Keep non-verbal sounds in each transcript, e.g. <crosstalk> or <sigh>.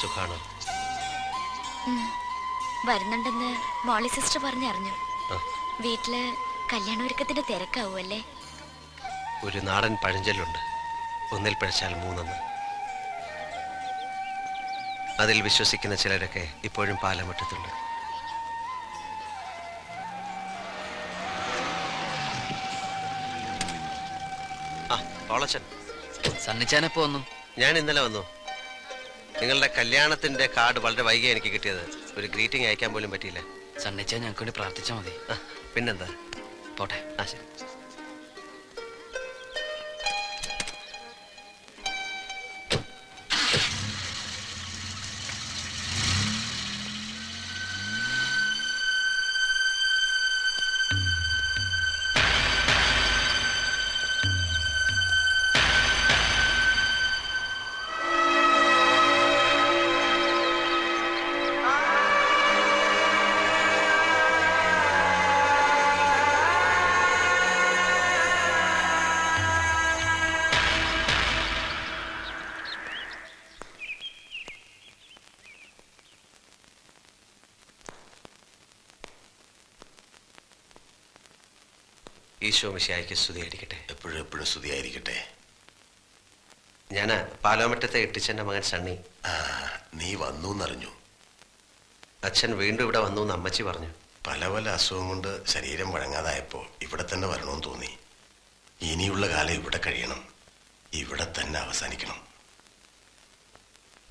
സുഖാണോ? വരുന്നുണ്ടെന്ന് മോളി സിസ്റ്റർ പറഞ്ഞറിഞ്ഞു. വീട്ടിൽ വീട്ടിൽ കല്യാണൊരുക്കത്തിന്റെ തിരക്കാവുമല്ലേ? ഒരു നാടൻ പഴഞ്ചൊല്ലുണ്ട്. ഒന്നിൽ പഴച്ചാൽ മൂന്നെന്ന്. അതിൽ വിശ്വസിക്കുന്ന ചിലരൊക്കെ ഇപ്പോഴും പാലമറ്റത്തുണ്ട്. സണ്ണിച്ചാനെപ്പോ വന്നു? ഞാൻ ഇന്നലെ വന്നു. നിങ്ങളുടെ കല്യാണത്തിന്റെ കാർഡ് വളരെ വൈകി എനിക്ക് കിട്ടിയത്. ഒരു ഗ്രീറ്റിംഗ് അയക്കാൻ പോലും പറ്റിയില്ല. സണ്ണിച്ച ഞങ്ങൾക്ക് വേണ്ടി പ്രാർത്ഥിച്ചാൽ മതി പിന്നെന്താ? പോട്ടെ. ആ ശരി. ഈശോ മിശിയായിക്ക് സ്തുതിയായിരിക്കട്ടെ. എപ്പോഴും എപ്പോഴും സ്തുതിയായിരിക്കട്ടെ. ഞാൻ പാലോമറ്റത്തെ എട്ടിച്ചന്റെ മകൻ സണ്ണി. ആ നീ വന്നു എന്നറിഞ്ഞു അച്ഛൻ വീണ്ടും ഇവിടെ വന്നു എന്ന് അമ്മച്ചി പറഞ്ഞു. പല പല അസുഖം കൊണ്ട് ശരീരം വഴങ്ങാതായപ്പോൾ ഇവിടെ തന്നെ വരണമെന്ന് തോന്നി. ഇനിയുള്ള കാലം ഇവിടെ കഴിയണം. ഇവിടെ തന്നെ അവസാനിക്കണം.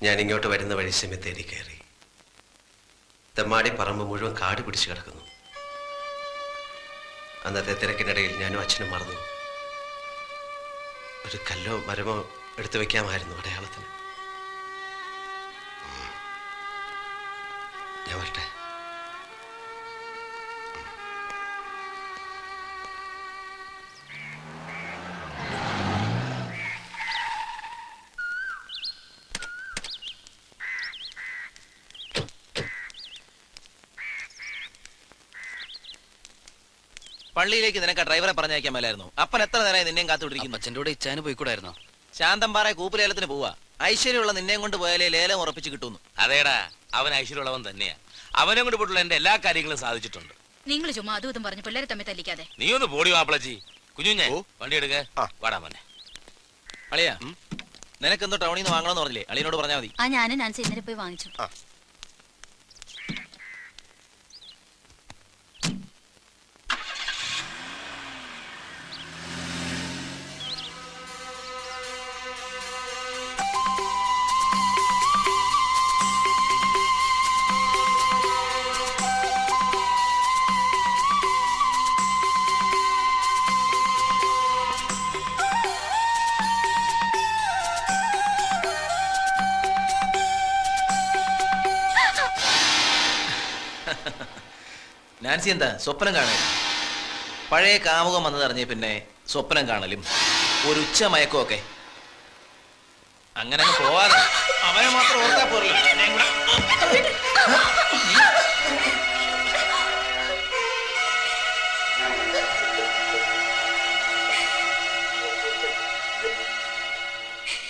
ഞാൻ ഇങ്ങോട്ട് വരുന്ന വഴി സെമിത്തേരി കയറി. തെമ്മാടി പറമ്പ് മുഴുവൻ കാട് പിടിച്ചു കിടക്കുന്നു. അന്നത്തെ തിരക്കിനിടയിൽ ഞാനും അച്ഛനും മറന്നു. ഒരു കല്ലോ മരമോ എടുത്തു വെക്കാമായിരുന്നു അടയാളത്തിന്. ഞാൻ വരട്ടെ. പള്ളിയിലേക്ക് നിനക്ക് ഡ്രൈവറെ പറഞ്ഞയക്കാൻ മേലായിരുന്നു. അപ്പൻ എത്ര നേരമായി നിന്നെയും കാത്തുകൊണ്ടിരിക്കുന്നു അച്ഛന്റെ കൂടെ ഇച്ചാന് പോയിക്കൂടായിരുന്നോ? പാറ കൂപ്പുലേലത്തിന് പോവാ. ഐശ്വര്യമുള്ള നിന്നെയും കൊണ്ട് പോയാലേ ലേലം ഉറപ്പിച്ച് കിട്ടുന്നു. അതേടാ അവൻ ഐശ്വര്യമുള്ളവൻ തന്നെയാ. അവനെ കൊണ്ട് പോയിട്ടുള്ള എന്റെ എല്ലാ കാര്യങ്ങളും സാധിച്ചിട്ടുണ്ട്. നിങ്ങൾ ചുമ്മാ അതും ഇതും പറഞ്ഞ് പിള്ളേരെ തമ്മിൽ തല്ലിക്കാതെ. നീ ഒന്ന് പോടി മാപ്പിളച്ചി. കുഞ്ഞുഞ്ഞെ വണ്ടി എടുക്ക. വാടാ മോനെ. അളിയാ നിനക്കെന്തോ ടൗണിൽ നിന്ന് വാങ്ങണമെന്ന് പറഞ്ഞില്ലേ? അളിയനോട് പറഞ്ഞാൽ മതി. ആ ഞാനും ഞാൻ ഇന്നലെ പോയി വാങ്ങിച്ചു. <laughs> നാൻസി എന്താ? സ്വപ്നം കാണേ പഴയ കാമുകം വന്നതറിഞ്ഞ പിന്നെ സ്വപ്നം കാണലും. ഒരു ഉച്ച മയക്കവും ഒക്കെ അങ്ങനെ അങ്ങ് പോവാതെ. അവനെ മാത്രം ഓർത്താ പോരല്ലോ.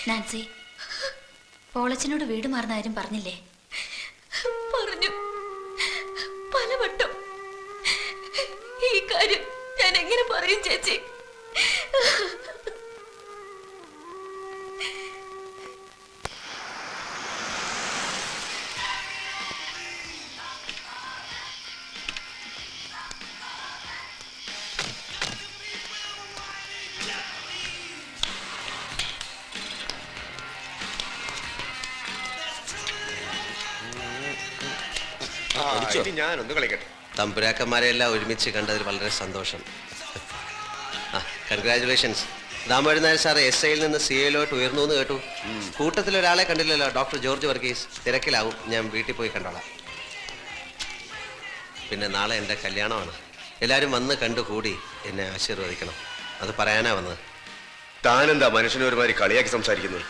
നാൻസി വീട് മാറുന്ന ആരും പറഞ്ഞില്ലേ? പലവട്ടം ഞാനൊന്ന് കളിക്കട്ടെ. തമ്പുരാക്കന്മാരെല്ലാം ഒരുമിച്ച് കണ്ടതിൽ വളരെ സന്തോഷം. Congratulations Damodaran Nair sir S ഐയിൽ നിന്ന് സി എയിലോട്ട് ഉയർന്നു എന്ന് കേട്ടു. കൂട്ടത്തിൽ ഒരാളെ കണ്ടില്ലല്ലോ ഡോക്ടർ ജോർജ് വർഗീസ്. തിരക്കിലാവും. ഞാൻ വീട്ടിൽ പോയി കണ്ടോളാം. പിന്നെ നാളെ എന്റെ കല്യാണമാണ്. എല്ലാവരും വന്ന് കണ്ടുകൂടി എന്നെ ആശീർവദിക്കണം. അത് പറയാനാ വന്നത്. താനെന്താ മനുഷ്യനെ ഒരുമാതിരി കളിയാക്കി സംസാരിക്കുന്നത്?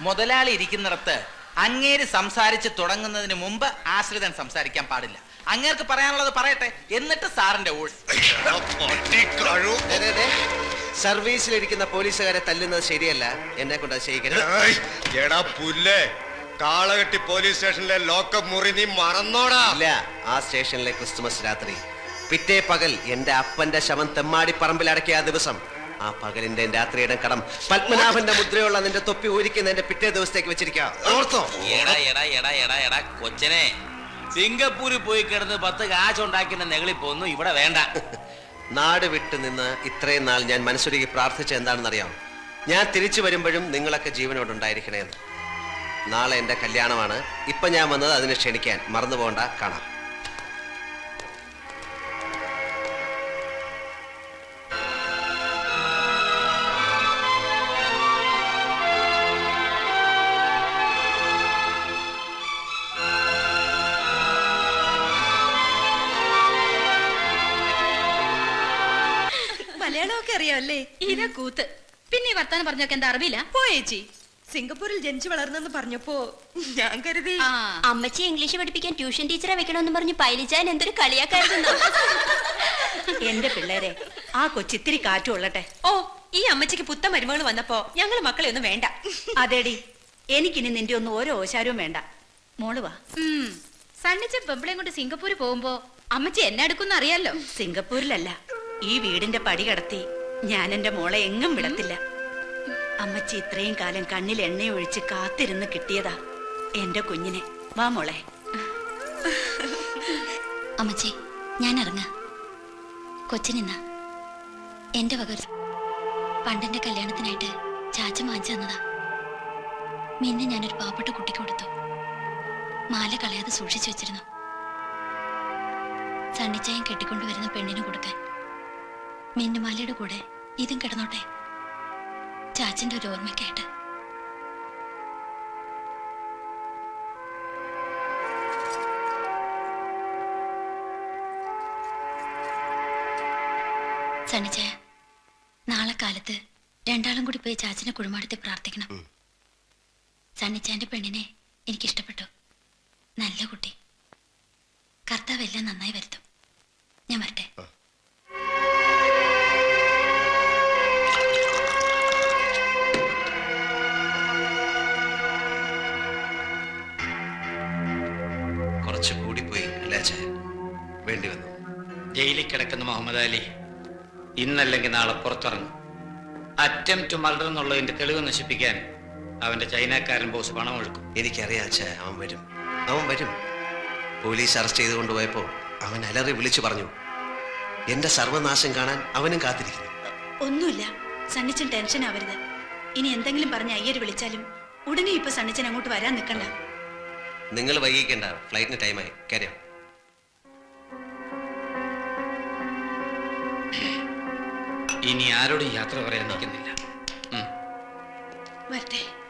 മുതലാളി ഇരിക്കുന്നിടത്ത് അങ്ങേര് സംസാരിച്ച് തുടങ്ങുന്നതിന് മുമ്പ് ആശ്രിതൻ സംസാരിക്കാൻ പാടില്ല. അങ്ങേർക്ക് പറയാനുള്ളത് പറയട്ടെ. എന്നിട്ട് സാറിന്റെ. സർവീസിലിരിക്കുന്ന പോലീസുകാരെ തല്ലുന്നത് ശരിയല്ല. എന്നെ കൊണ്ട് ചെയ്യിക്കരുത്. എടാ പുല്ലേ. കാളകെട്ടി പോലീസ് സ്റ്റേഷനിലെ ലോക്കപ്പ് മുറി നീ മറന്നോടാ. ഇല്ല ആ സ്റ്റേഷനിലെ ക്രിസ്തുമസ് രാത്രി. പിറ്റേ പകൽ എന്റെ അപ്പന്റെ ശവം തെമ്മാടി പറമ്പിൽ അടക്കിയ ആ ദിവസം ആ പകലിന്റെ രാത്രിയുടെ കടം പത്മനാഭന്റെ മുദ്രയുള്ള നിന്റെ തൊപ്പി ഊരിക്കുന്നതിന്റെ പിറ്റേ ദിവസത്തേക്ക് വെച്ചിരിക്കാം. ഓർത്തോ? എടാ എടാ എടാ എടാ എടാ കൊച്ചനെ. സിംഗപ്പൂരിൽ പോയി കിടന്ന് പത്ത് കാശുണ്ടാക്കിയ പോന്നു ഇവിടെ വേണ്ട. <laughs> നാട് വിട്ടു നിന്ന് ഇത്രയും നാൾ ഞാൻ മനസ്സൊരുക്കി പ്രാർത്ഥിച്ച എന്താണെന്നറിയാം ഞാൻ തിരിച്ചു വരുമ്പോഴും നിങ്ങളൊക്കെ ജീവനോട് ഉണ്ടായിരിക്കണേന്ന് നാളെ എന്റെ കല്യാണമാണ്. ഇപ്പൊ ഞാൻ വന്നത് അതിനെ ക്ഷണിക്കാൻ. മറന്നു പോകണ്ട കാണാം. അറിയാമല്ലേ ഇതാ കൂത്ത്. പിന്നെ ഈ വർത്താനം പറഞ്ഞൊക്കെ എന്താ അറിവില്ല? പോയേച്ചി സിംഗപ്പൂരിൽ ജനിച്ചു വളർന്നെന്ന് പറഞ്ഞപ്പോ ഞാൻ കരുതി. ആ. അമ്മച്ചി ഇംഗ്ലീഷ് പഠിപ്പിക്കാൻ ട്യൂഷൻ ടീച്ചറെ വെക്കണമെന്ന് പറഞ്ഞ് പൈലിച്ചാൻ എന്തൊരു കളിയാക്കായിരുന്നു. എന്റെ പിള്ളേരെ ആ കൊച്ചിത്തിരി കാറ്റു കൊള്ളട്ടെ ഓ ഈ അമ്മച്ചിക്ക് പുത്ത മരുമകൾ വന്നപ്പോ ഞങ്ങൾ മക്കളെ ഒന്നും വേണ്ട. അതേടി എനിക്കിനി നിന്റെ ഒന്നും ഓരോ ഓശാരവും വേണ്ട. മോൾ വാ. സണ്ണിച്ച പെമ്പിളയും കൊണ്ട് സിംഗപ്പൂര് പോകുമ്പോ അമ്മച്ചി എന്നെ എടുക്കുന്ന അറിയാലോ. സിംഗപ്പൂരിലല്ല ഈ വീടിന്റെ പടി കടത്തി ഞാൻ എന്റെ മോളെ എങ്ങും വിടത്തില്ല. അമ്മച്ചി ഇത്രയും കാലം കണ്ണിൽ എണ്ണയൊഴിച്ച് കാത്തിരുന്ന് കിട്ടിയതാ. എന്റെ കുഞ്ഞിനെ. വാ മോളെ. അമ്മച്ചി ഞാൻ ഇറങ്ങാ കൊച്ചിനിന്ന എന്റെ വക പണ്ടന്റെ പണ്ടെന്റെ കല്യാണത്തിനായിട്ട് ചാച്ച വാങ്ങിച്ചു തന്നതാ. മിന്നെ ഞാനൊരു പാവപ്പെട്ട കുട്ടിക്ക് കൊടുത്തു. മാല കളയാതെ സൂക്ഷിച്ചു വെച്ചിരുന്നു. സണ്ണിച്ചായം കെട്ടിക്കൊണ്ടുവരുന്ന പെണ്ണിന് കൊടുക്കാൻ. മിന്നുമാലയുടെ കൂടെ ഇതും കിടന്നോട്ടെ. ചാച്ചിന്റെ ഒരു ഓർമ്മയ്ക്കായിട്ട്. സണ്ണിച്ചായ നാളെ കാലത്ത് രണ്ടാളും കൂടി പോയി ചാച്ചനെ കുഴിമാടത്തിൽ പ്രാർത്ഥിക്കണം. സണ്ണിച്ചാന്റെ പെണ്ണിനെ എനിക്കിഷ്ടപ്പെട്ടു. നല്ല കുട്ടി. കർത്താവ് എല്ലാം നന്നായി വരുത്തും. ഞാൻ വരട്ടെ. കുറച്ച് കൂടിപ്പോയി അല്ലേ വേണ്ടി വന്നു. ജയിലിൽ കിടക്കുന്ന മുഹമ്മദ് അലി ഇന്നല്ലെങ്കിൽ നാളെ പുറത്തിറങ്ങും. അറ്റം ടു മർഡർ എന്നുള്ളതിന്റെ തെളിവ് നശിപ്പിക്കാൻ അവന്റെ ചൈനക്കാരൻ ബോസ് പണം ഒഴുക്കും. എനിക്കറിയാം അച്ഛാ അവൻ വരും. അവൻ വരും. പോലീസ് അറസ്റ്റ് ചെയ്ത് കൊണ്ടുപോയപ്പോ അവൻ അലറി വിളിച്ചു പറഞ്ഞു എന്റെ സർവനാശം കാണാൻ അവനും കാത്തിരിക്കുന്നു. ഒന്നുമില്ല. സണ്ണിച്ചൻ ടെൻഷൻ ആവരുത്. ഇനി എന്തെങ്കിലും പറഞ്ഞ് അയ്യർ വിളിച്ചാലും ഉടനെ ഇപ്പൊ സണ്ണിച്ചൻ അങ്ങോട്ട് വരാൻ നിൽക്കണ്ട. നിങ്ങൾ വൈകിക്കേണ്ട. ഫ്ലൈറ്റിന് ടൈമായി. കാര്യം. ഇനി ആരോടും യാത്ര പറയാൻ നിൽക്കുന്നില്ല. വരട്ടെ.